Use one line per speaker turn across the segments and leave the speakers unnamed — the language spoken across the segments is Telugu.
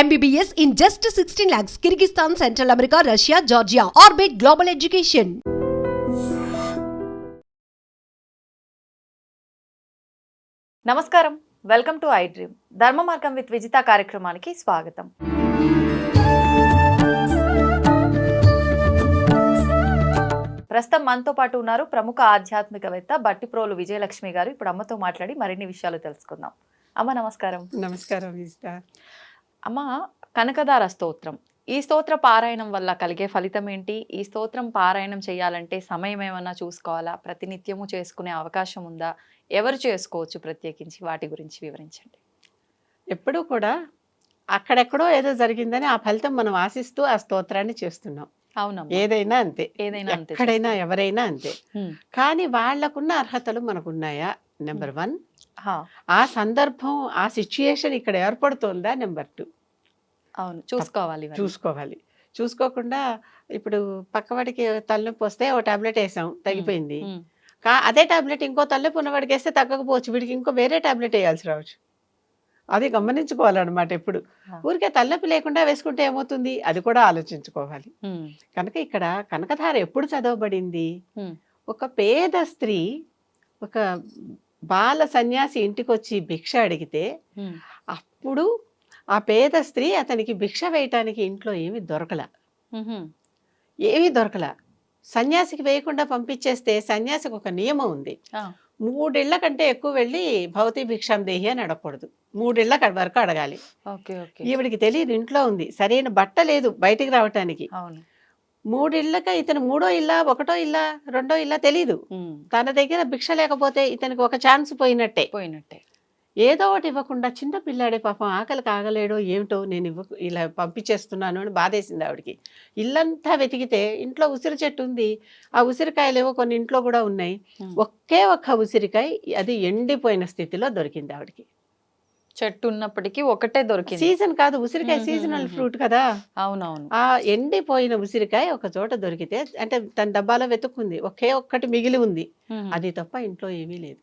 MBBS in just 16 lakhs, Kyrgyzstan, Central America, Russia, Georgia. Orbit Global Education.
నమస్కారం. Welcome to I dream Dharma Margam with Vijitha కార్యక్రమానికి స్వాగతం. ప్రస్తుతం మనతో పాటు ఉన్నారు ప్రముఖ ఆధ్యాత్మికవేత్త బట్టిప్రోలు విజయలక్ష్మి గారు. ఇప్పుడు అమ్మతో మాట్లాడి మరిన్ని విషయాలు తెలుసుకుందాం. అమ్మ నమస్కారం.
నమస్కారం విజిత.
అమ్మ కనకదార స్తోత్రం. ఈ స్తోత్ర పారాయణం వల్ల కలిగే ఫలితం ఏంటి? ఈ స్తోత్రం పారాయణం చేయాలంటే సమయం ఏమన్నా చూసుకోవాలా? ప్రతినిత్యము చేసుకునే అవకాశం ఉందా? ఎవరు చేసుకోవచ్చు ప్రత్యేకించి? వాటి గురించి వివరించండి.
ఎప్పుడూ కూడా అక్కడెక్కడో ఏదో జరిగిందని ఆ ఫలితం మనం ఆశిస్తూ ఆ స్తోత్రాన్ని చేస్తున్నాం.
అవునమ్మా.
ఏదైనా అంతే.
ఏదైనా అంతే
ఎక్కడైనా ఎవరైనా అంతే. కానీ వాళ్ళకున్న అర్హతలు మనకున్నాయా? నెంబర్ వన్
హా,
ఆ సందర్భం ఆ సిచ్యుయేషన్ ఇక్కడ ఏర్పడుతోందా? నెంబర్ టూ
అవును. చూసుకోవాలి.
చూసుకోవాలి. చూసుకోకుండా ఇప్పుడు పక్కవాడికి తలనొప్పి వస్తే ఓ టాబ్లెట్ వేసాం తగ్గిపోయింది.
హ్మ్.
కా అదే టాబ్లెట్ ఇంకో తలనొప్పి ఉన్నవాడికి వేస్తే తగ్గకపోవచ్చు. వీడికి ఇంకో వేరే టాబ్లెట్ వేయాల్సి రావచ్చు. అది గమనించుకోవాలన్నమాట ఎప్పుడు. ఊరికే తలనొప్పి లేకుండా వేసుకుంటే ఏమవుతుంది? అది కూడా ఆలోచించుకోవాలి. కనుక ఇక్కడ కనకధార ఎప్పుడు చదవబడింది. ఒక పేద స్త్రీ ఒక బాల సన్యాసి ఇంటికి వచ్చి భిక్ష అడిగితే. అప్పుడు ఆ పేద స్త్రీ అతనికి భిక్ష వేయటానికి ఇంట్లో ఏమీ దొరకల. ఏమీ దొరకల. సన్యాసికి వేయకుండా పంపించేస్తే సన్యాసికి ఒక నియమం ఉంది. మూడిళ్ళ కంటే ఎక్కువ వెళ్ళి భౌతి భిక్షాం దేహి అని అడగకూడదు. మూడిళ్ళ వరకు అడగాలి. ఈవిడికి తెలియదు ఇంట్లో ఉంది. సరైన బట్ట లేదు బయటికి రావటానికి. మూడిళ్ళక ఇతను మూడో ఇల్లా ఒకటో ఇల్లా రెండో ఇల్లా తెలీదు. తన దగ్గర భిక్ష లేకపోతే ఇతనికి ఒక ఛాన్స్ పోయినట్టే.
పోయినట్టే.
ఏదో ఒకటి ఇవ్వకుండా చిన్న పిల్లాడే పాపం ఆకలికి ఆగలేడో ఏమిటో నేను ఇవ్వ ఇలా పంపించేస్తున్నాను అని బాధేసింది ఆవిడకి. ఇల్లంతా వెతికితే ఇంట్లో ఉసిరి చెట్టు ఉంది. ఆ ఉసిరికాయలు ఏవో కొన్ని ఇంట్లో కూడా ఉన్నాయి. ఒకే ఒక్క ఉసిరికాయ అది ఎండిపోయిన స్థితిలో దొరికింది ఆవిడకి.
చెట్టు ఉన్నప్పటికీ ఒకటే దొరికింది.
సీజన్ కాదు ఉసిరికాయ సీజనల్ ఫ్రూట్ కదా?
అవునవును.
ఆ ఎండిపోయిన ఉసిరికాయ ఒక చోట దొరికితే అంటే తన డబ్బాలో వెతుక్కుంది ఒకే ఒక్కటి మిగిలి ఉంది. అది తప్ప ఇంట్లో ఏమీ లేదు.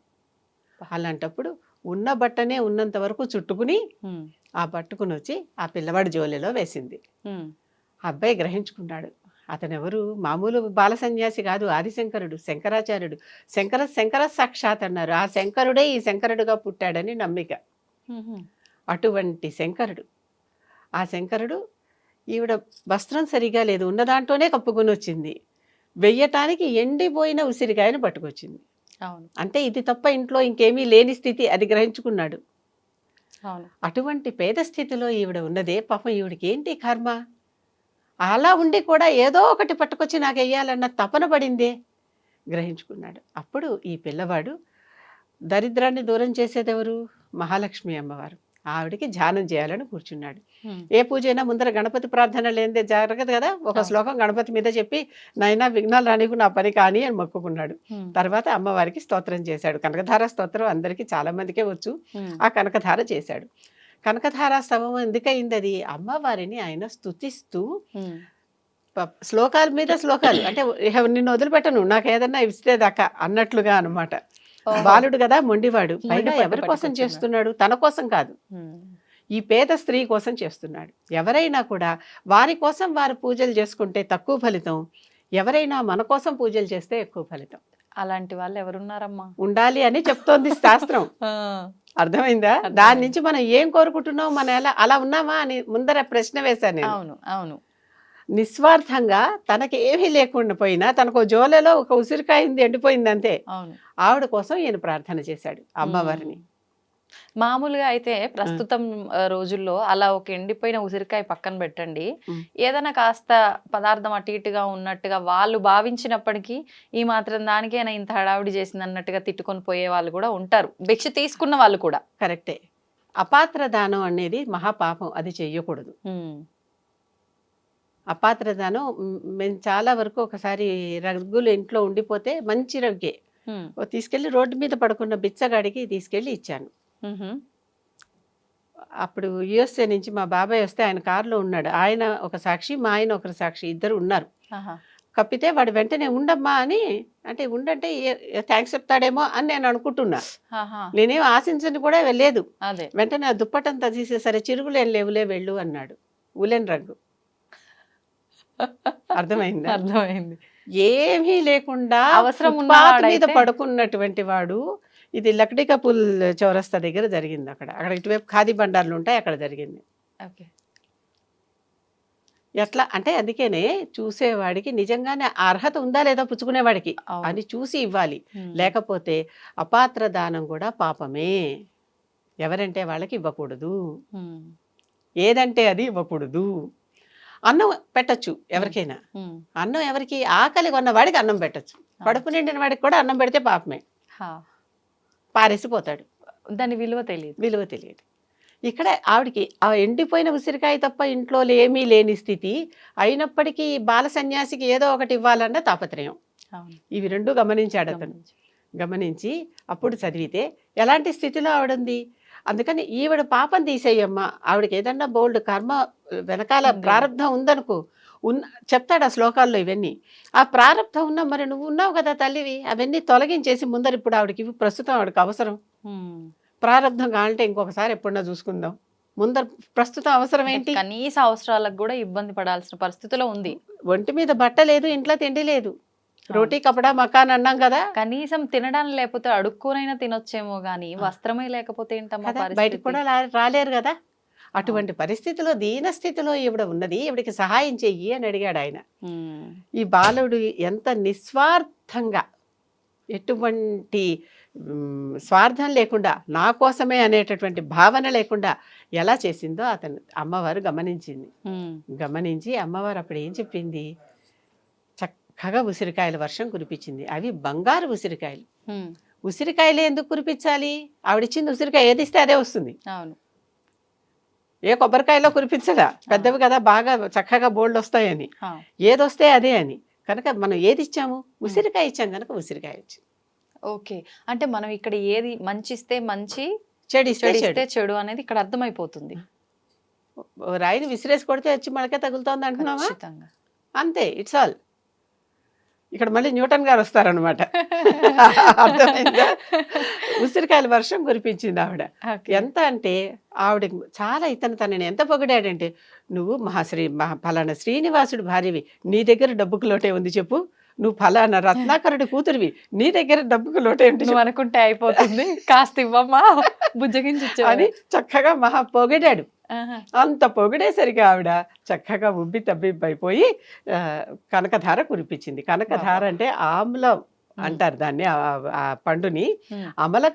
అలాంటప్పుడు ఉన్న బట్టనే ఉన్నంత వరకు చుట్టుకుని. ఆ పట్టుకుని వచ్చి ఆ పిల్లవాడి జోలిలో వేసింది. అబ్బాయి గ్రహించుకున్నాడు. అతను ఎవరు మామూలు బాల సన్యాసి కాదు ఆదిశంకరుడు శంకరాచార్యుడు. శంకర శంకర సాక్షాత్ అన్నారు. ఆ శంకరుడే ఈ శంకరుడుగా పుట్టాడని నమ్మిక. అటువంటి శంకరుడు. ఆ శంకరుడు ఈవిడ వస్త్రం సరిగా లేదు. ఉన్న దాంట్లోనే కప్పుకొని వచ్చింది. వెయ్యటానికి ఎండిపోయిన ఉసిరికాయను పట్టుకొచ్చింది.
అవును.
అంటే ఇది తప్ప ఇంట్లో ఇంకేమీ లేని స్థితి అది గ్రహించుకున్నాడు. అటువంటి పేద స్థితిలో ఈవిడ ఉన్నదే పాపం ఈవిడికి ఏంటి కర్మ? అలా ఉండి కూడా ఏదో ఒకటి పట్టుకొచ్చి నాకు వెయ్యాలన్న తపన పడిందే గ్రహించుకున్నాడు. అప్పుడు ఈ పిల్లవాడు దరిద్రాన్ని దూరం చేసేదెవరు? మహాలక్ష్మి అమ్మవారు ఆవిడికి ధ్యానం చేయాలని కూర్చున్నాడు. ఏ పూజ అయినా ముందర గణపతి ప్రార్థన లేనిదే జరగదు కదా ఒక. శ్లోకం గణపతి మీద చెప్పి నైనా విఘ్నాలు రానివ్వు నా పని కానీ అని మొక్కుకున్నాడు. తర్వాత అమ్మవారికి స్తోత్రం చేశాడు కనకధార స్తోత్రం అందరికీ చాలా మందికే వచ్చు. ఆ కనకధార చేశాడు కనకధార స్తవం ఎందుకయింది అది అమ్మవారిని ఆయన. ప- శ్లోకాల మీద శ్లోకాలు అంటే నిన్ను వదిలిపెట్టను నాకు ఏదన్నా ఇస్తే దాకా అన్నట్లుగా అన్నమాట
ఓహో.
బాలుడు కదా మొండివాడు. పైగా ఎవరి కోసం. చేస్తున్నాడు? తన కోసం కాదు. ఈ పేద స్త్రీ కోసం చేస్తున్నాడు. ఎవరైనా కూడా వారి కోసం వారు పూజలు చేసుకుంటే తక్కువ ఫలితం ఎవరైనా మన కోసం పూజలు చేస్తే ఎక్కువ ఫలితం.
అలాంటి వాళ్ళు ఎవరున్నారమ్మా?
ఉండాలి అని చెప్తోంది శాస్త్రం. అర్థమైందా. దాని నుంచి మనం ఏం కోరుకుంటున్నాం? మనం ఎలా అలా ఉన్నామా అని ముందర ప్రశ్న వేశాను
అవును అవును.
నిస్వార్థంగా తనకి ఏమీ లేకుండా పోయినా తనకు జోలలో ఒక ఉసిరికాయ ఉంది ఎండిపోయింది అంతే.
అవును.
ఆవిడ కోసం ఈయన ప్రార్థన చేశాడు అమ్మవారిని.
మ్మ్. మామూలుగా అయితే ప్రస్తుతం రోజుల్లో అలా ఒక ఎండిపోయిన ఉసిరికాయ పక్కన పెట్టండి. ఏదైనా కాస్త పదార్థం అటు ఇటుగా ఉన్నట్టుగా వాళ్ళు భావించినప్పటికీ ఈ మాత్రం దానికైనా ఇంత హడావిడి చేసింది అన్నట్టుగా తిట్టుకొని పోయే వాళ్ళు కూడా ఉంటారు. భిక్ష తీసుకున్న వాళ్ళు కూడా.
కరెక్టే. అపాత్ర దానం అనేది మహాపాపం అది చెయ్యకూడదు.
మ్మ్.
అపాత్ర దానం. మ్, మేము చాలా వరకు ఒకసారి రగ్గులు ఇంట్లో ఉండిపోతే మంచి రగ్గే. తీసుకెళ్ళి రోడ్డు మీద పడుకున్న బిచ్చగాడికి తీసుకెళ్ళి ఇచ్చాను. అప్పుడు యుఎస్ఏ నుంచి మా బాబాయ్ వస్తే ఆయన కారులో ఉన్నాడు. ఆయన ఒక సాక్షి మా ఆయన ఒక సాక్షి ఇద్దరు ఉన్నారు. కప్పితే వాడు వెంటనే ఉండమ్మా అని అంటే ఉండంటే థ్యాంక్స్ చెప్తాడేమో అని నేను అనుకుంటున్నా. నేనేం ఆశించని కూడా లేదు.
అదే.
వెంటనే ఆ దుప్పటంతా తీసేసరి చిరుగులు లేవులే వెళ్ళు అన్నాడు. ఉలెన్ రంగు అర్థమైందా?
అర్థమైంది.
ఏమీ లేకుండా
అవసరం
మీద పడుకున్నటువంటి వాడు ఇది లక్డీ కపుల్ చౌరస్తా దగ్గర జరిగింది అక్కడ. అక్కడ ఇటువైపు ఖాదీ బండార్లు ఉంటాయి అక్కడ జరిగింది.
ఓకే.
ఎట్లా? అంటే అందుకనే చూసేవాడికి నిజంగానే అర్హత ఉందా లేదా పుచ్చుకునేవాడికి. అని చూసి ఇవ్వాలి. లేకపోతే అపాత్ర దానం కూడా పాపమే. ఎవరంటే వాళ్ళకి ఇవ్వకూడదు. ఏదంటే అది ఇవ్వకూడదు. అన్నం పెట్టచ్చు ఎవరికైనా. అన్నం ఎవరికి ఆకలి కొన్న వాడికి అన్నం పెట్టచ్చు. కడుపు నిండిన వాడికి కూడా అన్నం పెడితే పాపమే. పారేసిపోతాడు.
దాని విలువ తెలియదు.
విలువ తెలియదు. ఇక్కడ ఆవిడికి ఆ ఎండిపోయిన ఉసిరికాయ తప్ప ఇంట్లో ఏమీ లేని స్థితి అయినప్పటికీ బాల సన్యాసికి ఏదో ఒకటి ఇవ్వాలన్న తాపత్రయం. ఇవి రెండు గమనించాడు అతను.
గమనించు.
గమనించి అప్పుడు చదివితే ఎలాంటి స్థితిలో ఆవిడుంది? అందుకని ఈవిడ పాపం తీసేయమ్మా. ఆవిడకి ఏదన్నా బోల్డ్ కర్మ వెనకాల
ఉంది.
ప్రారంధం ఉందనుకో ఉన్న చెప్తాడు ఆ శ్లోకాల్లో ఇవన్నీ. ఆ ప్రారంధం ఉన్నా మరి నువ్వు ఉన్నావు కదా తల్లివి అవన్నీ తొలగించేసి ముందర ఇప్పుడు ఆవిడకి ఇవి ప్రస్తుతం ఆవిడకి అవసరం.
ఉమ్.
ప్రారంధం కావాలంటే ఇంకొకసారి ఎప్పుడన్నా చూసుకుందాం. ముందర ప్రస్తుతం అవసరం ఏంటి?
కనీస అవసరాలకు కూడా ఇబ్బంది పడాల్సిన పరిస్థితిలో ఉంది.
ఒంటి మీద బట్ట లేదు ఇంట్లో తిండి లేదు. రోటీ కపడా మకాన్ అన్నాం కదా.
కనీసం తినడానికి లేకపోతే అడుక్కోనైనా తినొచ్చేమో గానీ వస్త్రమే లేకపోతే ఏంటమ్మా
బయటకు కూడా రాలేరు కదా. అటువంటి పరిస్థితిలో దీన స్థితిలో ఈవిడ ఉన్నది ఈవిడికి సహాయం చెయ్యి అని అడిగాడు ఆయన. ఈ బాలుడు ఎంత నిస్వార్థంగా ఎటువంటి స్వార్థం లేకుండా నా కోసమే అనేటటువంటి భావన లేకుండా ఎలా చేసిందో అతను అమ్మవారు గమనించింది. గమనించి అమ్మవారు అప్పుడు ఏం చెప్పింది? చక్కగా ఉసిరికాయల వర్షం కురిపించింది. అవి బంగారు ఉసిరికాయలు. ఉసిరికాయలు ఎందుకు కురిపించాలి? ఆవిడిచ్చింది ఉసిరికాయ ఏది ఇస్తే అదే వస్తుంది.
అవును.
ఏ కొబ్బరికాయలో కురిపించదా పెద్దవి కదా బాగా చక్కగా బోల్డ్ వస్తాయని. ఏదొస్తే అదే అని. కనుక మనం ఏది ఇచ్చాము? ఉసిరికాయ ఇచ్చాం కనుక ఉసిరికాయ వచ్చింది
ఓకే. అంటే మనం ఇక్కడ ఏది మంచి ఇస్తే మంచి
చెడు ఇస్తే
చెడు అనేది ఇక్కడ అర్థమైపోతుంది.
రాయిని విసిరేసి కొడితే వచ్చి మనకే తగులుతోంది అంటున్నావా? అంతే ఇట్స్ ఆల్. ఇక్కడ మళ్ళీ న్యూటన్ గారు వస్తారనమాట అర్థమైందా? ఉసిరికాయల వర్షం కురిపించింది ఆవిడ. ఎంత అంటే ఆవిడ చాలా ఇతను తనని ఎంత పొగిడాడంటే నువ్వు మహాశ్రీ మహా ఫలానా శ్రీనివాసుడు భార్యవి. నీ దగ్గర డబ్బుకు లోటే ఉంది చెప్పు. నువ్వు ఫలానా రత్నాకరుడి కూతురివి. నీ దగ్గర డబ్బుకు లోటే ఉంది
నువ్వు అనుకుంటే అయిపోతుంది. కాస్త ఇవ్వమ్మా. బుజ్జగించి
అని చక్కగా మహా పొగిడాడు. అంత పొగిడేసరికి ఆవిడ చక్కగా ఉబ్బి తబ్బిబ్బైపోయి కనకధార కురిపించింది. కనకధార అంటే ఆమ్లం అంటారు దాన్ని ఆ- పండుని. అమలక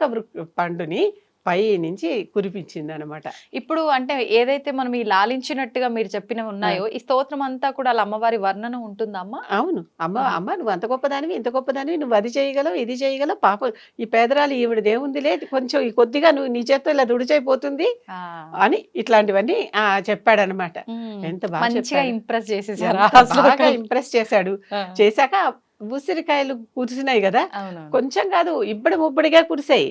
పండుని పై నుంచి కురిపించింది అనమాట
ఇప్పుడు అంటే ఏదైతే మనం ఈ లాలించినట్టుగా మీరు చెప్పినవి ఉన్నాయో ఈ స్తోత్రం అంతా కూడా అమ్మవారి వర్ణన ఉంటుందమ్మా
అవును అమ్మ. అమ్మ నువ్వు అంత గొప్పదానివి ఇంత గొప్పదానివి నువ్వు అది చేయగలవు ఇది చేయగలవు పాప ఈ పేదరాలు ఈవిడ దేవుందిలే కొంచెం ఈ కొద్దిగా నువ్వు నీ చేత్తో ఇలా దుడిచైపోతుంది. అని ఇట్లాంటివన్నీ ఆ, చెప్పాడనమాట. ఎంత బాగా.
ఇంప్రెస్ చేసేసారు
ఇంప్రెస్ చేశాడు. చేశాక ఉసిరికాయలు కురిసినాయి కదా. కొంచెం కాదు ఇబ్బడి ముబ్బడిగా కురిసాయి.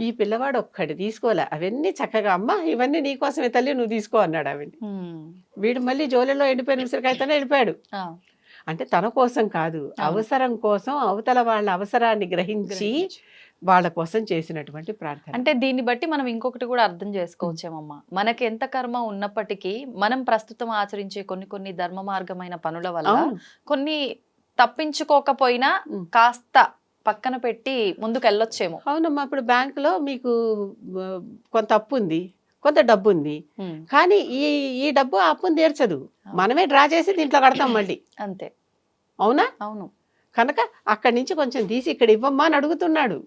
ఈ పిల్లవాడు ఒక్కటి తీసుకోలే అవన్నీ చక్కగా అమ్మ ఇవన్నీ నీకోసమే తల్లి నువ్వు తీసుకో అన్నాడు ఆవిడ. వీడు మళ్ళీ జోలెలో ఎండిపోయిన ఉసిరికాయతోనే వెళ్ళిపోయాడు. అంటే తన కోసం కాదు. అవసరం కోసం అవతల వాళ్ళ అవసరాన్ని గ్రహించి. వాళ్ళ కోసం చేసినటువంటి ప్రార్థన
అంటే దీన్ని బట్టి మనం ఇంకొకటి కూడా అర్థం చేసుకోవచ్చేమమ్మా మనకి ఎంత కర్మ ఉన్నప్పటికీ మనం ప్రస్తుతం ఆచరించే కొన్ని కొన్ని ధర్మ మార్గమైన పనుల వల్ల కొన్ని తప్పించుకోకపోయినా. కాస్త పక్కన పెట్టి ముందుకు వెళ్ళొచ్చేమో
అవునమ్మా ఇప్పుడు బ్యాంకులో మీకు కొంత అప్పు ఉంది కొంత డబ్బు ఉంది. కానీ ఈ ఈ డబ్బు ఆ అప్పుని తీర్చదు. మనమే డ్రా చేసి దీంట్లో కడతాం మళ్ళీ.
అంతే.
అవునా?
అవును.
కనుక అక్కడి నుంచి కొంచెం తీసి ఇక్కడ ఇవ్వమ్మా అని అడుగుతున్నాడు.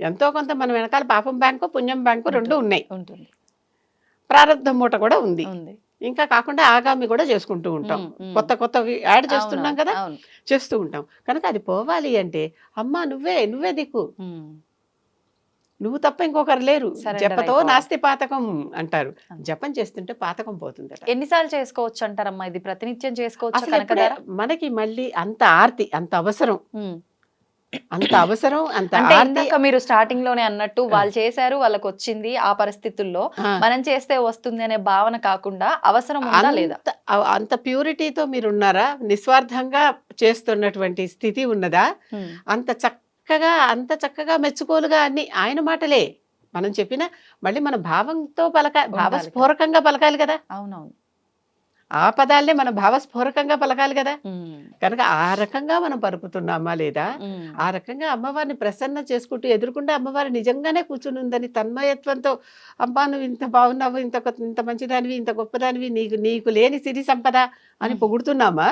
ఎంతో కొంత మన వెనకాల పాపం బ్యాంకు పుణ్యం బ్యాంకు రెండు. ఉన్నాయి.
ఉంటుంది.
ప్రారంధ మూట కూడా ఉంది. ఇంకా కాకుండా ఆగామి కూడా చేసుకుంటూ ఉంటాం. కొత్త కొత్తవి యాడ్ చేస్తున్నాం కదా చేస్తూ ఉంటాం కనుక అది పోవాలి అంటే అమ్మా నువ్వే నువ్వే దిక్కు. నువ్వు తప్ప ఇంకొకరు లేరు జపతో. నాస్తి పాతకం అంటారు. జపం చేస్తుంటే పాతకం పోతుందట
ఎన్నిసార్లు చేసుకోవచ్చు అంటారమ్మా ఇది ప్రతినిత్యం చేసుకోవచ్చు
మనకి మళ్ళీ అంత ఆర్తి అంత అవసరం. అంత అవసరం అంత
ఇందాక మీరు స్టార్టింగ్లోనే అన్నట్టు వాళ్ళు చేశారు వాళ్ళకి వచ్చింది ఆ పరిస్థితుల్లో. మనం చేస్తే వస్తుంది అనే భావన కాకుండా అవసరం ఉందా లేదా?
అంత ప్యూరిటీతో మీరు ఉన్నారా నిస్వార్థంగా చేస్తున్నటువంటి స్థితి ఉన్నదా? అంత చక్కగా అంత చక్కగా మెచ్చుకోలుగా అన్ని ఆయన మాటలే. మనం చెప్పిన మళ్ళీ మన భావంతో పలక భావస్ఫోరకంగా పలకాలి కదా?
అవునవును.
ఆ పదాలనే మనం భావస్ఫోరకంగా పలకాలి కదా. కనుక ఆ రకంగా మనం పలుకుతున్నామా లేదా? ఆ రకంగా అమ్మవారిని ప్రసన్న చేసుకుంటూ ఎదుర్కొంటే అమ్మవారు నిజంగానే కూర్చుని ఉందని తన్మయత్వంతో అమ్మా నువ్వు ఇంత బాగున్నావు ఇంత ఇంత మంచిదానివి ఇంత గొప్పదానివి నీకు నీకు లేని సిరి సంపద అని. పొగుడుతున్నామా?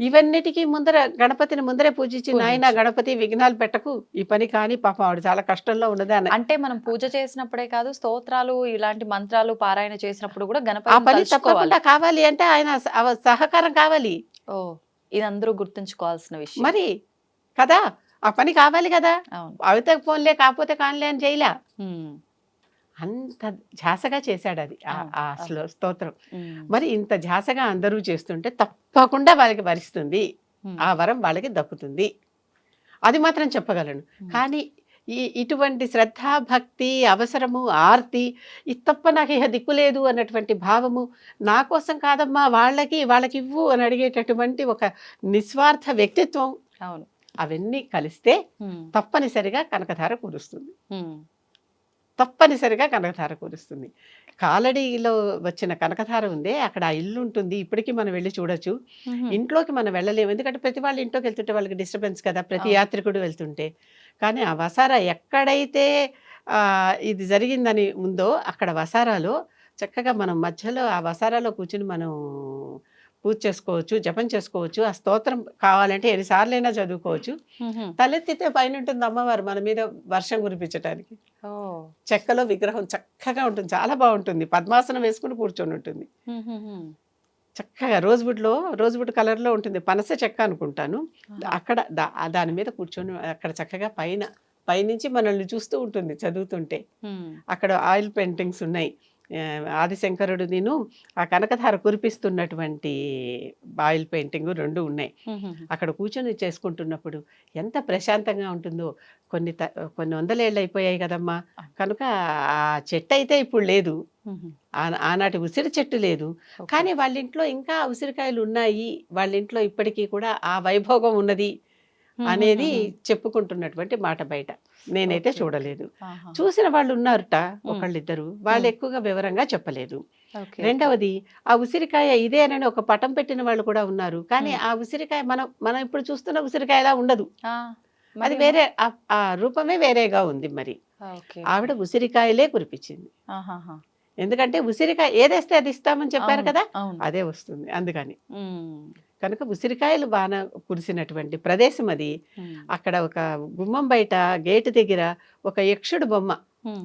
ఇవన్నిటికీ ముందర గణపతిని ముందరే పూజించి. నాయన గణపతి విఘ్నాలు పెట్టకు. ఈ పని కానీ పాపం ఆవిడ చాలా కష్టంలో ఉన్నది అన్న.
అంటే మనం పూజ చేసినప్పుడే కాదు స్తోత్రాలు ఇలాంటి మంత్రాలు పారాయణ చేసినప్పుడు కూడా
ఆ
గణపతి
పని
తలుచుకోవాలి.
తప్పకుండా కావాలి అంటే ఆయన సహకారం కావాలి.
ఓ ఇది అందరూ గుర్తుంచుకోవాల్సిన విషయం.
మరి కదా ఆ పని కావాలి కదా. అవితే ఫోన్లే కాకపోతే కానిలే అని చేయలే. అంత ఝాసగా చేశాడు అది ఆ- స్తోత్రం. మరి ఇంత ఝాసగా అందరూ చేస్తుంటే తప్పకుండా వాళ్ళకి వరిస్తుంది. ఆ వరం వాళ్ళకి దక్కుతుంది. అది మాత్రం చెప్పగలను. కానీ ఈ ఇటువంటి శ్రద్ధ భక్తి అవసరము ఆర్తి ఇది తప్ప నాకు ఇహ దిక్కులేదు అన్నటువంటి భావము నా కోసం కాదమ్మా వాళ్ళకి వాళ్ళకి ఇవ్వు అని అడిగేటటువంటి ఒక నిస్వార్థ వ్యక్తిత్వం
అవును.
అవన్నీ కలిస్తే తప్పనిసరిగా కనకధార కురుస్తుంది. తప్పనిసరిగా కనకధార కురుస్తుంది. కాలడీలో వచ్చిన కనకధార ఉందే అక్కడ ఆ ఇల్లు ఉంటుంది. ఇప్పటికీ మనం వెళ్ళి చూడొచ్చు. ఇంట్లోకి మనం వెళ్ళలేము. ఎందుకంటే ప్రతి వాళ్ళ ఇంట్లోకి వెళ్తుంటే వాళ్ళకి డిస్టర్బెన్స్ కదా ప్రతి. యాత్రికుడు వెళ్తుంటే. కానీ ఆ వసారా ఎక్కడైతే ఇది జరిగిందని ఉందో అక్కడ వసారాలో చక్కగా మనం మధ్యలో ఆ వసారాలో కూర్చుని మనం పూజ చేసుకోవచ్చు జపం చేసుకోవచ్చు ఆ స్తోత్రం కావాలంటే ఎన్నిసార్లైనా చదువుకోవచ్చు. తలెత్తితే పైన ఉంటుంది అమ్మవారు మన మీద వర్షం కురిపించడానికి చెక్కలో విగ్రహం చక్కగా ఉంటుంది చాలా బాగుంటుంది. పద్మాసనం వేసుకుని కూర్చొని ఉంటుంది. చక్కగా రోజ్వుడ్లో రోజ్వుడ్ కలర్లో ఉంటుంది. పనస చెక్క అనుకుంటాను. అక్కడ దాని మీద కూర్చొని అక్కడ చక్కగా పైన పైనుంచి మనల్ని చూస్తూ ఉంటుంది చదువుతుంటే. అక్కడ ఆయిల్ పెయింటింగ్స్ ఉన్నాయి. ఆదిశంకరుడు నేను ఆ కనకధార కురిపిస్తున్నటువంటి ఆయిల్ పెయింటింగ్ రెండు ఉన్నాయి. అక్కడ కూర్చొని చేసుకుంటున్నప్పుడు ఎంత ప్రశాంతంగా ఉంటుందో. కొన్ని త- కొన్ని వందలేళ్ళు అయిపోయాయి కదమ్మా. కనుక ఆ చెట్టు అయితే ఇప్పుడు లేదు. ఆనాటి ఉసిరి చెట్టు లేదు. కానీ వాళ్ళ ఇంట్లో ఇంకా ఉసిరికాయలు ఉన్నాయి. వాళ్ళ ఇంట్లో ఇప్పటికీ కూడా ఆ వైభోగం ఉన్నది. అనేది. చెప్పుకుంటున్నటువంటి మాట బయట. నేనైతే. చూడలేదు. చూసిన వాళ్ళు ఉన్నారట ఒకళ్ళిద్దరు వాళ్ళు. ఎక్కువగా వివరంగా చెప్పలేదు. రెండవది ఆ ఉసిరికాయ ఇదేనని ఒక పటం పెట్టిన వాళ్ళు కూడా ఉన్నారు. కానీ. ఆ ఉసిరికాయ మనం మనం ఇప్పుడు చూస్తున్న ఉసిరికాయలా ఉండదు. అది వేరే ఆ- రూపమే వేరేగా ఉంది మరి. ఆవిడ ఉసిరికాయలే కురిపించింది. ఎందుకంటే ఉసిరికాయ ఏదేస్తే అది ఇస్తామని చెప్పారు కదా అదే వస్తుంది అందుకని. కనుక ఉసిరికాయలు బాగా కురిసినటువంటి ప్రదేశం అది. అక్కడ ఒక గుమ్మం బయట గేటు దగ్గర ఒక యక్షుడు బొమ్మ.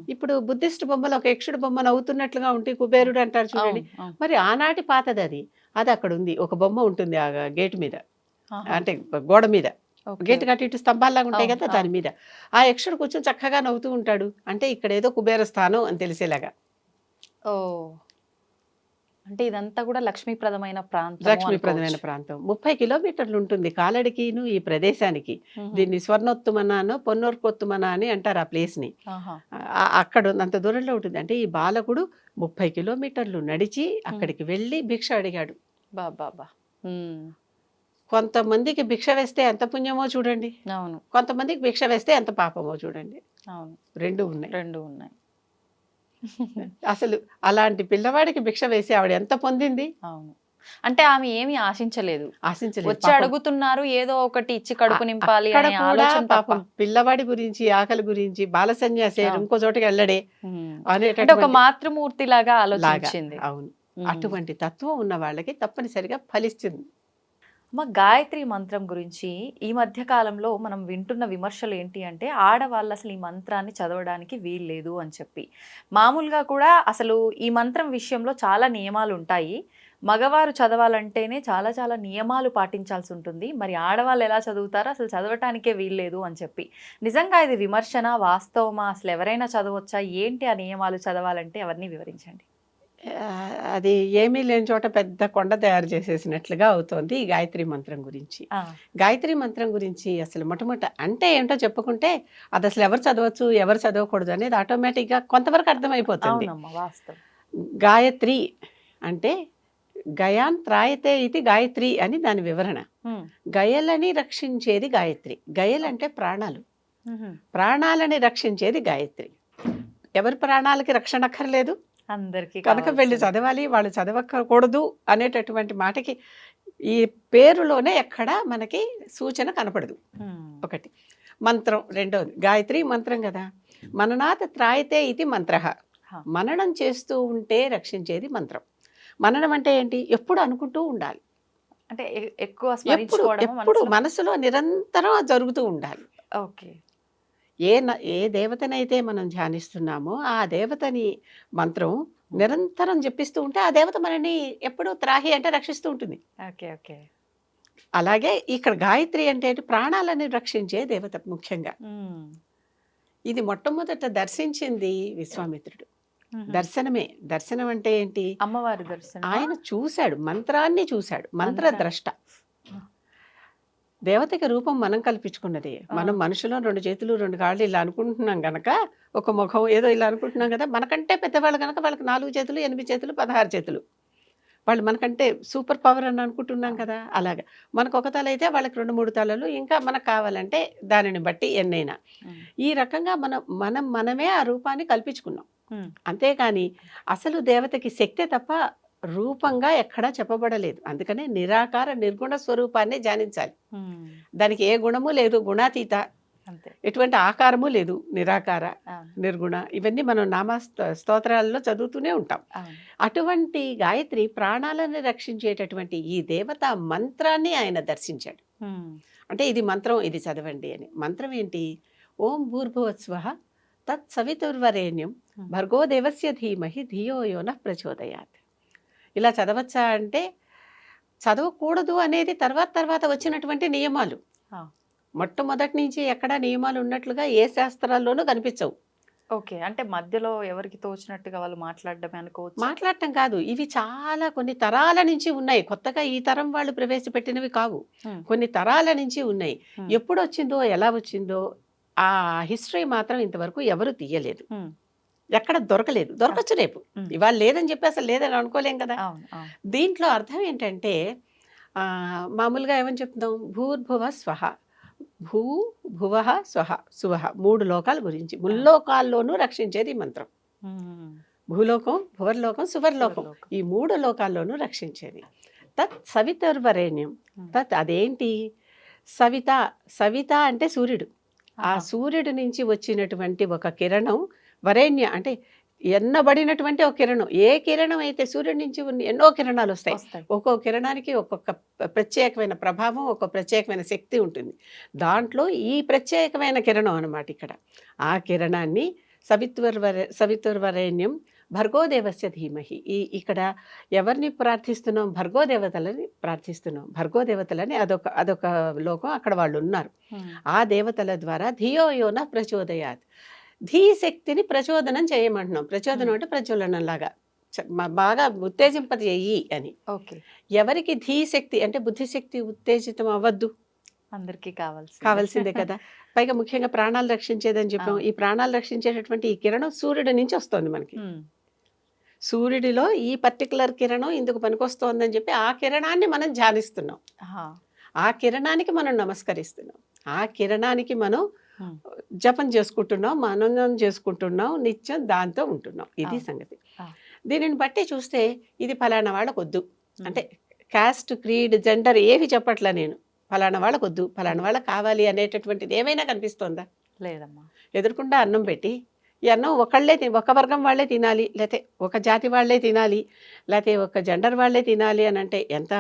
ఇప్పుడు బుద్ధిస్ట్ బొమ్మలు ఒక యక్షుడు బొమ్మ నవ్వుతున్నట్లుగా ఉంటే కుబేరుడు అంటారు చూడండి. మరి ఆనాటి పాతది అది. అది అక్కడ ఉంది. ఒక బొమ్మ ఉంటుంది ఆ గేటు మీద. అంటే గోడ మీద. గేటు కట్టి ఇటు స్తంభాల్లాగా ఉంటాయి కదా దాని మీద. ఆ యక్షుడు కూర్చొని చక్కగా నవ్వుతూ ఉంటాడు. అంటే ఇక్కడ ఏదో కుబేర స్థానం అని తెలిసేలాగా.
ఓ. అంటే ఇదంతా కూడా లక్ష్మీప్రదమైన ప్రాంతం
లక్ష్మీప్రదమైన ప్రాంతం. ముప్పై కిలోమీటర్లు ఉంటుంది కాలడికిను ఈ ప్రదేశానికి. దీన్ని స్వర్ణోత్తమనానో పొన్నోర్కొత్తమన అని అంటారు ఆ ప్లేస్ని. అక్కడ అంత దూరంలో ఉంటుంది. అంటే ఈ బాలకుడు ముప్పై కిలోమీటర్లు నడిచి అక్కడికి వెళ్ళి భిక్ష అడిగాడు.
బాబా
కొంతమందికి భిక్ష వేస్తే ఎంత పుణ్యమో చూడండి.
అవును.
కొంతమందికి భిక్ష వేస్తే ఎంత పాపమో చూడండి.
అవును.
రెండు ఉన్నాయి.
రెండు ఉన్నాయి.
అసలు అలాంటి పిల్లవాడికి భిక్ష వేసి ఆవిడ ఎంత పొందింది?
అవును. అంటే ఆమె ఏమీ ఆశించలేదు.
ఆశించలేదు.
వచ్చి. అడుగుతున్నారు ఏదో ఒకటి ఇచ్చి కడుపు నింపాలి అనే ఆలోచన
పాపం. పిల్లవాడి గురించి ఆకలి గురించి బాల సన్యాసి. ఇంకో చోటకి వెళ్ళడే.
అంటే ఒక మాతృమూర్తి లాగా. ఆలోచించింది.
అవును. అటువంటి తత్వం ఉన్న వాళ్ళకి తప్పనిసరిగా ఫలిస్తుంది.
అమ్మ గాయత్రి మంత్రం గురించి ఈ మధ్య కాలంలో మనం వింటున్న విమర్శలు ఏంటి అంటే ఆడవాళ్ళు అసలు ఈ మంత్రాన్ని చదవడానికి వీల్లేదు అని చెప్పి. మామూలుగా కూడా అసలు ఈ మంత్రం విషయంలో చాలా నియమాలు ఉంటాయి. మగవారు చదవాలంటేనే చాలా చాలా నియమాలు పాటించాల్సి ఉంటుంది. మరి ఆడవాళ్ళు ఎలా చదువుతారో? అసలు చదవటానికే వీల్లేదు అని చెప్పి. నిజంగా ఇది విమర్శన? వాస్తవమా? అసలు ఎవరైనా చదవచ్చా? ఏంటి ఆ నియమాలు చదవాలంటే? అవన్నీ వివరించండి.
అది ఏమీ లేని చోట పెద్ద కొండ తయారు చేసేసినట్లుగా అవుతోంది ఈ గాయత్రి మంత్రం గురించి. గాయత్రి మంత్రం గురించి అసలు మొట్టమొదట అంటే ఏంటో చెప్పుకుంటే అది అసలు ఎవరు చదవచ్చు ఎవరు చదవకూడదు అనేది ఆటోమేటిక్గా కొంతవరకు అర్థమైపోతుంది. గాయత్రి అంటే గయాన్ త్రాయతే ఇది గాయత్రి అని దాని వివరణ. గయలని రక్షించేది గాయత్రి. గయలు అంటే ప్రాణాలు. ప్రాణాలని రక్షించేది గాయత్రి. ఎవరి ప్రాణాలకి రక్షణ అక్కర్లేదు?
అందరికీ
కనుక వెళ్ళి. చదవాలి వాళ్ళు చదవకూడదు అనేటటువంటి మాటకి ఈ పేరులోనే ఎక్కడ మనకి సూచన కనపడదు. ఒకటి. మంత్రం రెండోది. గాయత్రి మంత్రం కదా. మననాథ త్రాయితే ఇది మంత్ర. మననం చేస్తూ ఉంటే రక్షించేది మంత్రం. మననం అంటే ఏంటి? ఎప్పుడు అనుకుంటూ ఉండాలి.
అంటే ఎక్కువ
ఎప్పుడు మనసులో నిరంతరం జరుగుతూ ఉండాలి.
ఓకే.
ఏ ఏ దేవతనైతే మనం ధ్యానిస్తున్నామో ఆ దేవతని మంత్రం నిరంతరం జపిస్తూ ఉంటే ఆ దేవత మనని ఎప్పుడు త్రాహి అంటే రక్షిస్తూ ఉంటుంది.
Okay okay.
అలాగే ఇక్కడ గాయత్రి అంటే? ప్రాణాలని రక్షించే దేవత ముఖ్యంగా. ఇది మొట్టమొదట దర్శించింది విశ్వామిత్రుడు. దర్శనమే. దర్శనం అంటే ఏంటి?
అమ్మవారి దర్శనం
ఆయన చూశాడు మంత్రాన్ని చూశాడు. మంత్రద్రష్ట దేవతకి రూపం మనం కల్పించుకున్నది. మనం మనుషులు రెండు చేతులు రెండు కాళ్ళు ఇలా అనుకుంటున్నాం గనక ఒక ముఖం ఏదో ఇలా అనుకుంటున్నాం కదా మనకంటే పెద్దవాళ్ళు గనక వాళ్ళకి నాలుగు చేతులు ఎనిమిది చేతులు పదహారు చేతులు. వాళ్ళు మనకంటే సూపర్ పవర్ అని అనుకుంటున్నాం కదా అలాగా. మనకు ఒక తల అయితే వాళ్ళకి రెండు మూడు తలలు ఇంకా మనకు కావాలంటే దానిని బట్టి ఎన్నైనా. ఈ రకంగా మనం మనం మనమే ఆ రూపాన్ని కల్పించుకున్నాం. అంతేకాని అసలు దేవతకి శక్తే తప్ప రూపంగా ఎక్కడా చెప్పబడలేదు. అందుకనే నిరాకార నిర్గుణ స్వరూపాన్ని ధ్యానించాలి దానికి ఏ గుణము లేదు గుణాతీత. ఎటువంటి ఆకారము లేదు నిరాకార నిర్గుణ. ఇవన్నీ మనం నామ స్త- స్తోత్రాల్లో చదువుతూనే ఉంటాం. అటువంటి గాయత్రి ప్రాణాలను రక్షించేటటువంటి ఈ దేవత మంత్రాన్ని ఆయన దర్శించాడు. అంటే ఇది మంత్రం ఇది చదవండి అని. మంత్రం ఏంటి? ఓం భూర్భువత్స్వ తత్ సవితుర్వరేణ్యం
Hmm.
భర్గో దేవస్య ధీమహి ధియో యోన ప్రచోదయాత్. ఇలా చదవచ్చా అంటే చదవకూడదు అనేది తర్వాత తర్వాత వచ్చినటువంటి నియమాలు. మొట్టమొదటి నుంచి ఎక్కడ నియమాలు ఉన్నట్లుగా ఏ శాస్త్రాల్లోనూ కనిపించవు.
ఓకే. అంటే మధ్యలో ఎవరికి తోచినట్టుగా వాళ్ళు మాట్లాడడమే అనుకోవచ్చు?
మాట్లాడటం కాదు. ఇవి చాలా కొన్ని తరాల నుంచి ఉన్నాయి. కొత్తగా ఈ తరం వాళ్ళు ప్రవేశపెట్టినవి కావు. కొన్ని తరాల నుంచి ఉన్నాయి. ఎప్పుడు వచ్చిందో ఎలా వచ్చిందో ఆ హిస్టరీ మాత్రం ఇంతవరకు ఎవరు తీయలేదు. ఎక్కడ దొరకలేదు దొరకచ్చు రేపు. ఇవాళ లేదని చెప్పి అసలు లేదని అనుకోలేం కదా. దీంట్లో అర్థం ఏంటంటే మామూలుగా ఏమని చెప్తున్నాం భూర్భువ స్వహ. భూ భువ స్వహ సువహ మూడు లోకాల గురించి. ముల్లోకాల్లోనూ రక్షించేది మంత్రం. భూలోకం భువర్లోకం సువర్లోకం. ఈ మూడు లోకాల్లోనూ రక్షించేది. తత్ సవితుర్వరేణ్యం. తత్ అదేంటి? సవిత సవిత అంటే సూర్యుడు. ఆ. సూర్యుడి నుంచి వచ్చినటువంటి ఒక కిరణం వరేణ్య అంటే ఎన్నబడినటువంటి ఒక కిరణం. ఏ కిరణం అయితే సూర్యుడి నుంచి ఉన్న ఎన్నో కిరణాలు వస్తాయి. ఒక్కో కిరణానికి ఒక్కొక్క ప్ర- ప్రత్యేకమైన ప్రభావం ఒక ప్రత్యేకమైన శక్తి ఉంటుంది. దాంట్లో ఈ ప్రత్యేకమైన కిరణం అన్నమాట ఇక్కడ. ఆ కిరణాన్ని సవిత్వర్వర సవితుర్వరేణ్యం భర్గోదేవస్య ధీమహి. ఈ ఇక్కడ ఎవరిని ప్రార్థిస్తున్నాం? భర్గోదేవతలని ప్రార్థిస్తున్నాం. భర్గోదేవతలని అదొక అదొక లోకం అక్కడ వాళ్ళు ఉన్నారు. ఆ దేవతల ద్వారా ధియో యోన ప్రచోదయాత్. ధీ శక్తిని ప్రచోదనం చేయమంటున్నాం. ప్రచోదనం అంటే ప్రజ్వలనం లాగా బాగా ఉత్తేజింపజేయి అని.
ఓకే.
ఎవరికి ధీ శక్తి అంటే బుద్ధిశక్తి ఉత్తేజితం అవ్వద్దు.
అందరికీ కావాల్సి
కావాల్సిందే కదా. పైగా ముఖ్యంగా ప్రాణాలు రక్షించేదని చెప్పాం. ఈ ప్రాణాలు రక్షించేటటువంటి ఈ కిరణం సూర్యుడి నుంచి వస్తుంది మనకి. సూర్యుడిలో ఈ పర్టికులర్ కిరణం ఇందుకు పనికొస్తోందని చెప్పి ఆ కిరణాన్ని మనం ధ్యానిస్తున్నాం. ఆ కిరణానికి మనం నమస్కరిస్తున్నాం. ఆ కిరణానికి మనం. జపం చేసుకుంటున్నాం మననం చేసుకుంటున్నాం నిత్యం దాంతో ఉంటున్నాం ఇది. సంగతి. దీనిని బట్టి చూస్తే ఇది ఫలానా వాళ్ళకు వద్దు అంటే కాస్ట్ క్రీడ్ జెండర్ ఏవి చెప్పట్లా నేను ఫలానా వాళ్ళకు వద్దు ఫలానా వాళ్ళకి కావాలి అనేటటువంటిది ఏమైనా కనిపిస్తోందా
లేదమ్మా
ఎదురుకుండా అన్నం పెట్టి ఈ అన్నం ఒకళ్ళే ఒక వర్గం వాళ్ళే తినాలి లేకపోతే ఒక జాతి వాళ్ళే తినాలి లేకపోతే ఒక జెండర్ వాళ్ళే తినాలి అని అంటే ఎంత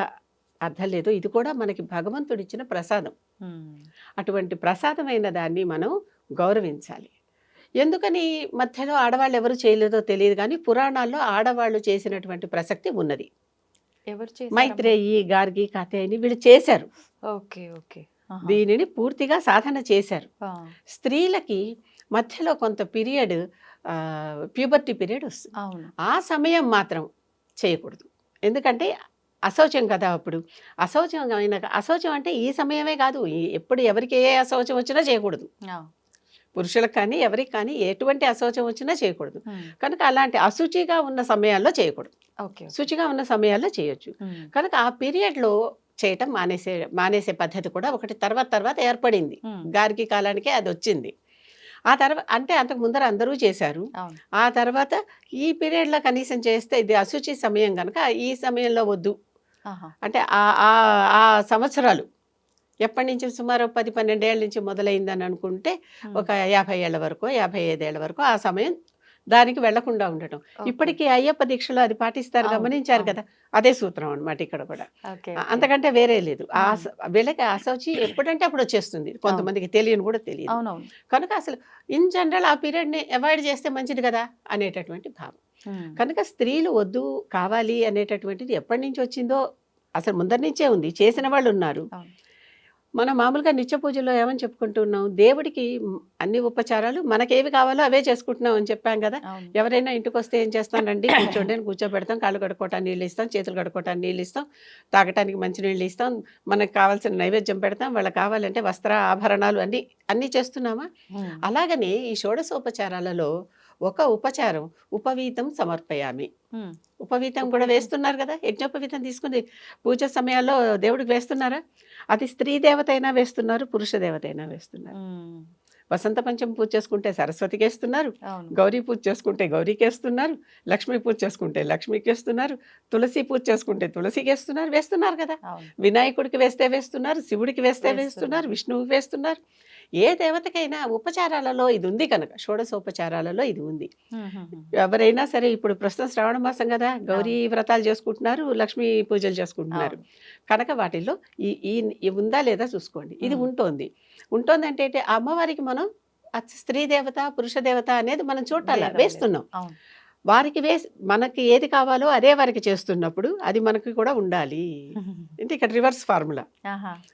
అర్థం లేదు. ఇది కూడా మనకి భగవంతుడిచ్చిన ప్రసాదం.
ఉమ్,
అటువంటి ప్రసాదమైన దాన్ని మనం గౌరవించాలి. ఎందుకని మధ్యలో ఆడవాళ్ళు ఎవరు చేయలేదో తెలియదు కానీ పురాణాల్లో ఆడవాళ్ళు చేసినటువంటి ప్రసక్తి ఉన్నది.
ఎవరు?
మైత్రేయి గార్గి కాతేయని వీళ్ళు చేశారు.
Okay okay. ఆహా.
దీనిని పూర్తిగా సాధన చేశారు. స్త్రీలకి మధ్యలో కొంత పీరియడ్ ప్యూబర్టీ పీరియడ్ వస్తుంది. ఆ సమయం మాత్రం చేయకూడదు. ఎందుకంటే అశౌచం కదా అప్పుడు. అశౌచం అయిన అశౌచం అంటే ఈ సమయమే కాదు. ఎప్పుడు ఎవరికి ఏ అశౌచం వచ్చినా చేయకూడదు. పురుషులకు కానీ ఎవరికి కానీ ఎటువంటి అశౌచం వచ్చినా చేయకూడదు. కనుక అలాంటి అశుచిగా ఉన్న సమయాల్లో చేయకూడదు.
ఓకే
శుచిగా ఉన్న సమయాల్లో చేయొచ్చు. కనుక ఆ పీరియడ్లో చేయటం మానేసే మానేసే పద్ధతి కూడా ఒకటి తర్వాత తర్వాత ఏర్పడింది. గారికి కాలానికే అది వచ్చింది. ఆ తర్వాత అంటే అంతకు ముందర అందరూ చేశారు. ఆ తర్వాత ఈ పీరియడ్లో కనీసం చేస్తే ఇది అశుచి సమయం కనుక ఈ సమయంలో వద్దు. అంటే ఆ ఆ ఆ సంవత్సరాలు ఎప్పటి నుంచి? సుమారు పది పన్నెండేళ్ళ నుంచి మొదలైందని అనుకుంటే ఒక యాభై ఏళ్ళ వరకు యాభై ఐదేళ్ళ వరకు ఆ సమయం దానికి వెళ్ళకుండా ఉండటం. ఇప్పటికీ అయ్యప్ప దీక్షలో అది పాటిస్తారు గమనించారు. కదా? అదే సూత్రం అన్నమాట ఇక్కడ కూడా. అంతకంటే వేరే లేదు. ఆ వీళ్ళకి అసౌచి ఎప్పుడంటే అప్పుడు వచ్చేస్తుంది. కొంతమందికి తెలియని కూడా తెలియదు. కనుక అసలు ఇన్ జనరల్ ఆ పీరియడ్ని అవాయిడ్ చేస్తే మంచిది కదా? అనేటటువంటి భావం. కనుక స్త్రీలు వద్దు కావాలి అనేటటువంటిది ఎప్పటి నుంచి వచ్చిందో అసలు ముందరి నుంచే ఉంది. చేసిన వాళ్ళు ఉన్నారు. మనం మామూలుగా నిత్య పూజలో ఏమని చెప్పుకుంటున్నాం? దేవుడికి అన్ని ఉపచారాలు మనకేవి కావాలో అవే చేసుకుంటున్నాం అని చెప్పాం కదా. ఎవరైనా ఇంటికి వస్తే ఏం చేస్తానండి కూర్చోండి కూర్చోబెడతాం. కాళ్ళు కడుక్కోవటానికి నీళ్ళు ఇస్తాం. చేతులు కడుక్కోవటానికి నీళ్ళు ఇస్తాం. తాగటానికి మంచి నీళ్ళు ఇస్తాం. మనకు కావాల్సిన నైవేద్యం పెడతాం. వాళ్ళకి కావాలంటే వస్త్ర ఆభరణాలు అన్నీ అన్నీ చేస్తున్నామా? అలాగనే ఈ షోడశోపచారాలలో ఒక ఉపచారం ఉపవీతం సమర్పయామి. ఉపవీతం కూడా. వేస్తున్నారు కదా? యజ్ఞోపవీతం తీసుకుని పూజ సమయాల్లో దేవుడికి వేస్తున్నారా? అది స్త్రీ దేవత అయినా వేస్తున్నారు పురుష దేవత అయినా వేస్తున్నారు వసంత పంచమి పూజ చేసుకుంటే సరస్వతికి వేస్తున్నారు గౌరీ పూజ చేసుకుంటే గౌరీకి వేస్తున్నారు లక్ష్మీ పూజ చేసుకుంటే లక్ష్మికి వేస్తున్నారు తులసి పూజ చేసుకుంటే తులసికి వేస్తున్నారు వేస్తున్నారు కదా? వినాయకుడికి వేస్తే వేస్తున్నారు శివుడికి వేస్తే.
వేస్తున్నారు
విష్ణువుకి వేస్తున్నారు. ఏ దేవతకైనా ఉపచారాలలో ఇది ఉంది కనుక షోడశోపచారాలలో ఇది ఉంది. ఎవరైనా సరే ఇప్పుడు ప్రస్తుతం శ్రావణ మాసం కదా గౌరీ వ్రతాలు చేసుకుంటున్నారు లక్ష్మీ పూజలు చేసుకుంటున్నారు. కనుక వాటిల్లో ఈ ఈ ఉందా లేదా చూసుకోండి. ఇది. ఉంటుంది. ఉంటుంది అంటే అమ్మవారికి మనం స్త్రీ దేవత పురుష దేవత అనేది మనం చూడాలి. వేస్తున్నాం. వారికి వేసి మనకి ఏది కావాలో అదే వారికి చేస్తున్నప్పుడు అది మనకి కూడా ఉండాలి. అంటే ఇక్కడ రివర్స్ ఫార్ములా.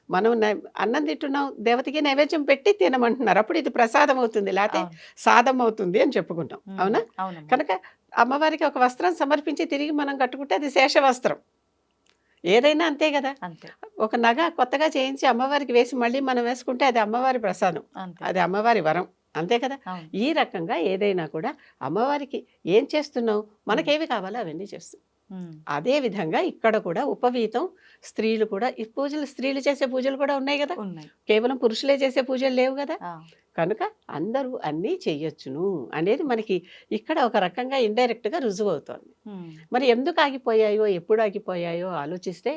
మనం అన్నం తింటున్నాం దేవతకి నైవేద్యం పెట్టి తినమంటున్నారు. అప్పుడు ఇది ప్రసాదం అవుతుంది లేకపోతే. సాదం అవుతుంది అని చెప్పుకుంటాం. అవునా. కనుక అమ్మవారికి ఒక వస్త్రం సమర్పించి తిరిగి మనం కట్టుకుంటే అది శేష వస్త్రం ఏదైనా అంతే కదా. ఒక నగ కొత్తగా చేయించి అమ్మవారికి వేసి మళ్ళీ మనం వేసుకుంటే అది అమ్మవారి ప్రసాదం. అది అమ్మవారి వరం. అంతే కదా? ఈ రకంగా ఏదైనా కూడా అమ్మవారికి ఏం చేస్తున్నావు? మనకేవి కావాలో అవన్నీ చేస్తాం. అదే విధంగా ఇక్కడ కూడా ఉపవీతం స్త్రీలు కూడా ఈ పూజలు స్త్రీలు చేసే పూజలు కూడా ఉన్నాయి కదా? కేవలం పురుషులే చేసే పూజలు లేవు కదా? కనుక అందరూ అన్నీ చెయ్యొచ్చును అనేది మనకి ఇక్కడ ఒక రకంగా indirect గా రుజువు అవుతోంది. మరి ఎందుకు ఆగిపోయాయో ఎప్పుడు ఆగిపోయాయో ఆలోచిస్తే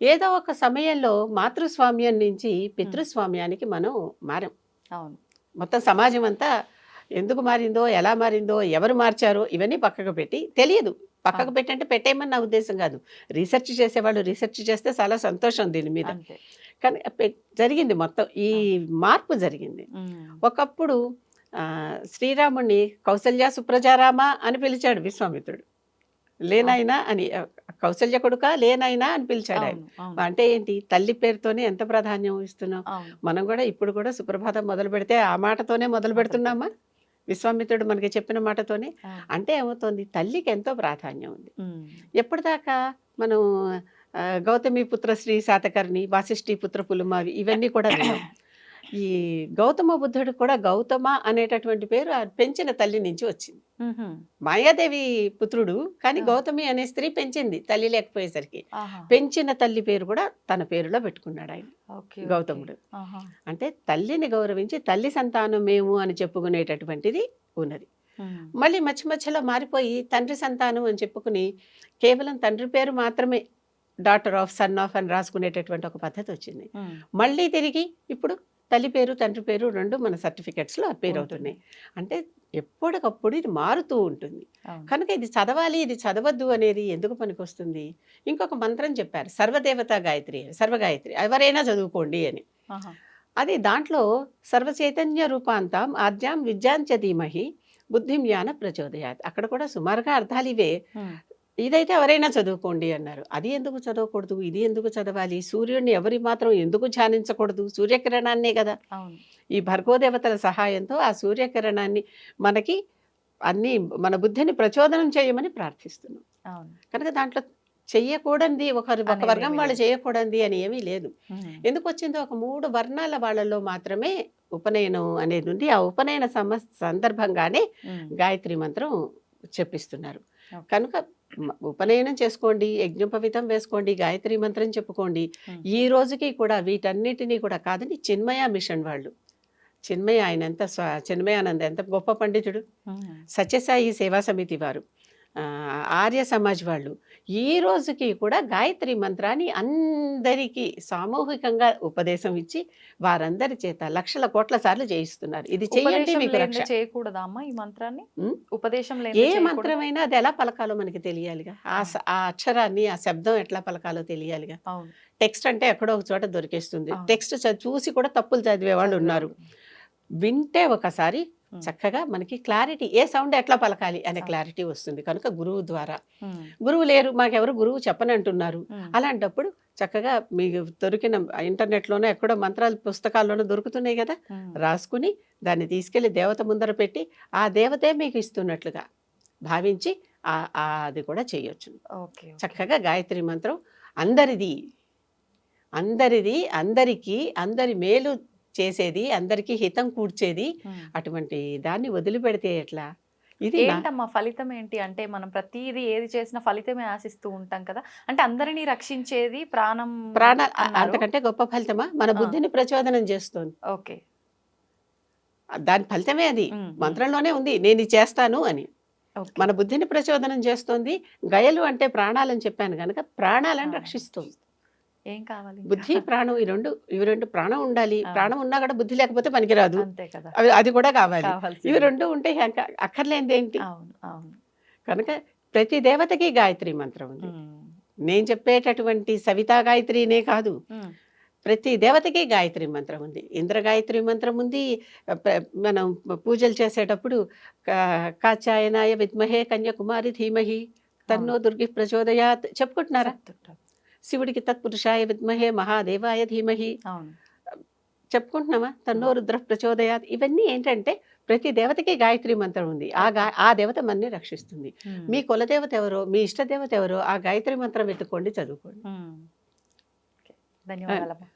ఏదో ఒక సమయంలో మాతృస్వామ్యం నుంచి పితృస్వామ్యానికి మనం మారాం.
అవును.
మొత్తం సమాజం అంతా ఎందుకు మారిందో ఎలా మారిందో ఎవరు మార్చారో ఇవన్నీ పక్కకు పెట్టి తెలియదు. పక్కకు. పెట్టి అంటే పెట్టేయమని నా ఉద్దేశం కాదు. రీసెర్చ్ చేసేవాళ్ళు రీసెర్చ్ చేస్తే చాలా సంతోషం దీని మీద. కానీ జరిగింది మొత్తం ఈ మార్పు జరిగింది. ఒకప్పుడు శ్రీరాముణ్ణి కౌసల్య సుప్రజారామ అని పిలిచాడు విశ్వామిత్రుడు. లేనాయినా అని ఆ, కౌసల్య కొడుక లేనాయినా అని పిలిచాడు ఆయన. అంటే ఏంటి? తల్లి పేరుతోనే ఎంత ప్రాధాన్యం ఇస్తున్నాం మనం కూడా ఇప్పుడు కూడా సుప్రభాతం మొదలు పెడితే ఆ మాటతోనే మొదలు పెడుతున్నామా? విశ్వామిత్రుడు మనకి చెప్పిన మాటతోనే. అంటే ఏమవుతుంది? తల్లికి ఎంతో ప్రాధాన్యం ఉంది. ఎప్పటిదాకా మనం గౌతమి పుత్ర శ్రీ శాతకర్ణి వాసిష్ఠి పుత్ర పులుమావి ఇవన్నీ కూడా ఈ గౌతమ బుద్ధుడు కూడా గౌతమ అనేటటువంటి పేరు పెంచిన తల్లి నుంచి వచ్చింది. మాయాదేవి పుత్రుడు కానీ. గౌతమి అనే స్త్రీ పెంచింది తల్లి లేకపోయేసరికి. పెంచిన తల్లి పేరు కూడా తన పేరులో పెట్టుకున్నాడు ఆయన. గౌతముడు. అంటే తల్లిని గౌరవించి తల్లి సంతానం మేము అని చెప్పుకునేటటువంటిది ఉన్నది. మళ్ళీ మధ్య మధ్యలో మారిపోయి తండ్రి సంతానం అని చెప్పుకుని కేవలం తండ్రి పేరు మాత్రమే డాటర్ ఆఫ్ సన్ ఆఫ్ అని రాసుకునేటటువంటి ఒక పద్ధతి వచ్చింది. మళ్ళీ తిరిగి ఇప్పుడు తల్లి పేరు తండ్రి పేరు రెండు మన సర్టిఫికెట్స్లో అపేర్ అవుతున్నాయి. అంటే ఎప్పటికప్పుడు ఇది మారుతూ ఉంటుంది. కనుక ఇది చదవాలి ఇది చదవద్దు అనేది ఎందుకు పనికొస్తుంది? ఇంకొక మంత్రం చెప్పారు సర్వదేవతా గాయత్రి అని సర్వగాయత్రి ఎవరైనా చదువుకోండి అని. అది దాంట్లో సర్వచైతన్య రూపాంతం ఆద్యాం విద్యాంచ ధీమహి బుద్ధిం జ్ఞాన ప్రచోదయాత్. అక్కడ కూడా సుమారుగా అర్థాలు ఇవే. ఇదైతే ఎవరైనా చదువుకోండి అన్నారు. అది ఎందుకు చదవకూడదు? ఇది ఎందుకు చదవాలి? సూర్యుడిని ఎవరి మాత్రం ఎందుకు ధ్యానించకూడదు? సూర్యకిరణాన్నే కదా. ఈ భర్గోదేవతల సహాయంతో ఆ సూర్యకిరణాన్ని మనకి అన్ని మన బుద్ధిని ప్రచోదనం చేయమని ప్రార్థిస్తున్నాం. కనుక దాంట్లో చెయ్యకూడనిది ఒకరు ఒక
అనేది
వర్గం వాళ్ళు
లేదు.
చేయకూడనిది అని ఏమీ లేదు. ఎందుకు వచ్చిందో ఒక మూడు వర్ణాల వాళ్ళలో మాత్రమే ఉపనయనం అనేది ఉంది. ఆ ఉపనయన సమ సందర్భంగానే. గాయత్రి మంత్రం చెప్పిస్తున్నారు. కనుక ఉపనయనం చేసుకోండి యజ్ఞోపవితం వేసుకోండి గాయత్రి మంత్రం చెప్పుకోండి. ఈ రోజుకి కూడా వీటన్నిటినీ కూడా కాదని చిన్మయ మిషన్ వాళ్ళు. చిన్మయ ఆయన ఎంత స్వ- చిన్మయానంద ఎంత గొప్ప పండితుడు. సత్యసాయి సేవా సమితి వారు. ఆ, ఆర్య సమాజ్ వాళ్ళు. ఈ రోజుకి కూడా గాయత్రి మంత్రాన్ని అందరికీ సామూహికంగా ఉపదేశం ఇచ్చి వారందరి చేత లక్షల కోట్ల సార్లు చేయిస్తున్నారు ఇది
ఉపదేశం
మీకు
లేనిదే
రక్ష
చేయకూడదా అమ్మా ఈ మంత్రాన్ని? ఉపదేశం
ఏ? మంత్రమైనా అది ఎలా పలకాలో మనకి తెలియాలిగా ఆ అక్షరాన్ని ఆ శబ్దం ఎట్లా పలకాలో తెలియాలిగా టెక్స్ట్ అంటే ఎక్కడో ఒక చోట దొరికేస్తుంది. టెక్స్ట్ చూసి కూడా తప్పులు చదివే వాళ్ళు ఉన్నారు వింటే ఒకసారి. చక్కగా మనకి క్లారిటీ ఏ సౌండ్ ఎట్లా పలకాలి అనే. క్లారిటీ వస్తుంది కనుక గురువు ద్వారా. గురువు లేరు మాకెవరు గురువు చెప్పనంటున్నారు. అలాంటప్పుడు చక్కగా మీకు దొరికిన ఇంటర్నెట్లోనే ఎక్కడో మంత్రాల పుస్తకాల్లోనే దొరుకుతున్నాయి కదా. రాసుకుని దాన్ని తీసుకెళ్ళి దేవత ముందర పెట్టి ఆ దేవతే మీకు ఇస్తున్నట్లుగా భావించి అది కూడా చేయొచ్చు. చక్కగా గాయత్రి మంత్రం అందరిది అందరిది అందరికీ అందరి మేలు చేసేది అందరికీ హితం కూర్చేది. అటువంటి దాన్ని వదిలిపెడితే ఎట్లా ఇది
ఏంటమ్మా ఫలితం ఏంటి అంటే మనం ప్రతిదీ ఏది చేసినా ఫలితమే ఆశిస్తూ ఉంటాం కదా అంటే అందరినీ రక్షించేది ప్రాణం
ప్రాణ. అంతకంటే గొప్ప ఫలితమా మన. బుద్ధిని ప్రచోదనం చేస్తోంది
ఓకే
దాని ఫలితమే అది. మంత్రంలోనే ఉంది నేను చేస్తాను అని. మన బుద్ధిని ప్రచోదనం చేస్తోంది గయలు అంటే ప్రాణాలని చెప్పాను కనుక ప్రాణాలను రక్షిస్తుంది
ఏం కావాలి?
బుద్ధి ప్రాణం ఈ రెండు ఇవి రెండు ప్రాణం ఉండాలి. ప్రాణం ఉన్నా కూడా బుద్ధి లేకపోతే పనికిరాదు.
అంతే కదా.
అవి అది కూడా కావాలి. ఇవి రెండు ఉంటే అక్కర్లేనిది ఏంటి? కనుక ప్రతి దేవతకి గాయత్రి మంత్రం ఉంది. నేను చెప్పేటటువంటి సవితా గాయత్రినే కాదు. ప్రతి దేవతకి గాయత్రి మంత్రం ఉంది. ఇంద్ర గాయత్రి మంత్రం ఉంది. మనం పూజలు చేసేటప్పుడు కాచాయనాయ విద్మహే కన్యాకుమారి ధీమహి తన్నో దుర్గి ప్రచోదయాత్. చెప్పుకుంటున్నారా. శివుడికి తత్పురుషాయ విద్మహే మహాదేవాయ ధీమహి. చెప్పుకుంటున్నామా తన్నో రుద్ర ప్రచోదయాత్. ఇవన్నీ ఏంటంటే ప్రతి దేవతకి గాయత్రి మంత్రం ఉంది. ఆ గా ఆ దేవత మనని రక్షిస్తుంది. మీ కులదేవత ఎవరో మీ ఇష్ట దేవత ఎవరో ఆ గాయత్రి మంత్రం వెతుక్కోండి చదువుకోండి.
ధన్యవాదాలమ్మా.